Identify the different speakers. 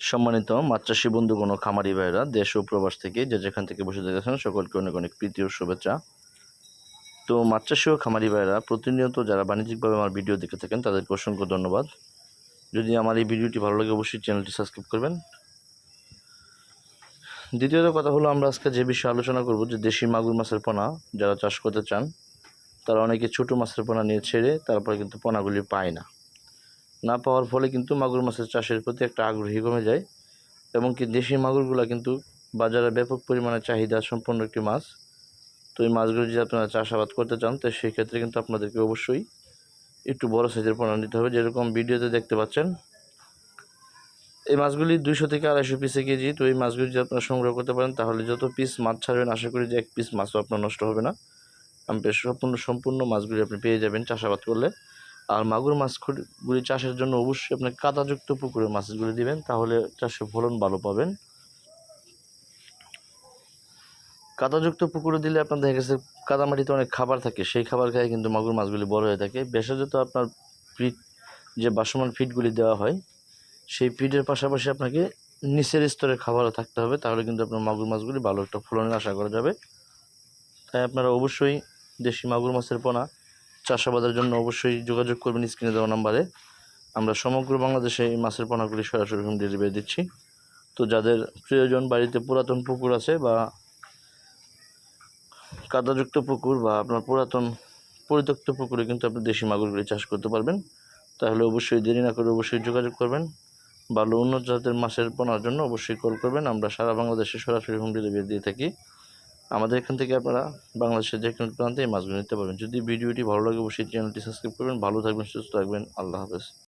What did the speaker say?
Speaker 1: সম্মানিত চাষি বন্ধুগণ খামারি ভাইরা দেশ ও প্রবাস থেকে যে যেখান থেকে বসে দেখেছেন সকলকে অনেক অনেক প্রীতি ও শুভেচ্ছা। তো চাষি ও খামারি ভাইরা প্রতিনিয়ত যারা বাণিজ্যিকভাবে আমার ভিডিও দেখে থাকেন, তাদেরকে অসংখ্য ধন্যবাদ। যদি আমার এই ভিডিওটি ভালো লাগে, অবশ্যই চ্যানেলটি সাবস্ক্রাইব করবেন। দ্বিতীয়ত কথা হলো, আমরা আজকে যে বিষয়ে আলোচনা করব, যে দেশি মাগুর মাছের পোনা, যারা চাষ করতে চান, তারা অনেকে ছোটো মাছের পোনা নিয়ে ছেড়ে তারপরে কিন্তু পোনাগুলি পায় না। না পাওয়ার ফলে কিন্তু মাগুর মাছের চাষের প্রতি একটা আগ্রহী কমে যায় এবং কি দেশি মাগুরগুলো কিন্তু বাজারে ব্যাপক পরিমাণে চাহিদা সম্পন্ন একটি মাছ। তো এই মাছগুলো যদি আপনারা চাষাবাদ করতে চান, তো সেই ক্ষেত্রে কিন্তু আপনাদেরকে অবশ্যই একটু বড় সাইজের পোনা নিতে হবে। যেরকম ভিডিওতে দেখতে পাচ্ছেন, এই মাছগুলি দুইশো থেকে আড়াইশো পিসে কেজি। তো এই মাছগুলি যদি আপনারা সংগ্রহ করতে পারেন, তাহলে যত পিস মাছ ছাড়বেন, আশা করি যে এক পিস মাছও আপনার নষ্ট হবে না। সম্পূর্ণ সম্পূর্ণ মাছগুলি আপনি পেয়ে যাবেন চাষাবাদ করলে। আর মাগুর মাছগুলি চাষের জন্য অবশ্যই আপনি কাদাযুক্ত পুকুরে মাছগুলি দিবেন, তাহলে চাষে ফলন ভালো পাবেন। কাদাযুক্ত পুকুরে দিলে আপনার দেখা গেছে কাদামাটিতে অনেক খাবার থাকে, সেই খাবার খায় কিন্তু মাগুর মাছগুলি বড় হয়ে থাকে। ভেষজ আপনার ফিড যে বাসমান ফিডগুলি দেওয়া হয়, সেই ফিডের পাশাপাশি আপনাকে নিচের স্তরের খাবারও থাকতে হবে, তাহলে কিন্তু আপনার মাগুর মাছগুলি ভালো একটা ফলনের আশা করা যাবে। তাই আপনারা অবশ্যই দেশি মাগুর মাছের পোনা চাষাবাদের জন্য অবশ্যই যোগাযোগ করবেন স্ক্রিনে দেওয়া নাম্বারে। আমরা সমগ্র বাংলাদেশে এই মাছের পোনাগুলি সরাসরি হোম ডেলিভারি দিচ্ছি। তো যাদের প্রয়োজন বাড়িতে পুরাতন পুকুর আছে বা কাদাযুক্ত পুকুর বা আপনার পুরাতন পরিত্যক্ত পুকুরে কিন্তু আপনি দেশি মাগুরগুলি চাষ করতে পারবেন। তাহলে অবশ্যই দেরি না করে অবশ্যই যোগাযোগ করবেন। ভালো উন্নত জাতের মাছের পোনার জন্য অবশ্যই কল করবেন। আমরা সারা বাংলাদেশে সরাসরি হোম ডেলিভারি দিয়ে থাকি। আমাদের এখান থেকে আপনারা বাংলাদেশের যে কোনো প্রান্তে এই মাছগুলো নিতে পারবেন। যদি ভিডিওটি ভালো লাগে, অবশ্যই চ্যানেলটি সাবস্ক্রাইব করবেন। ভালো থাকবেন, সুস্থ থাকবেন। আল্লাহ হাফেজ।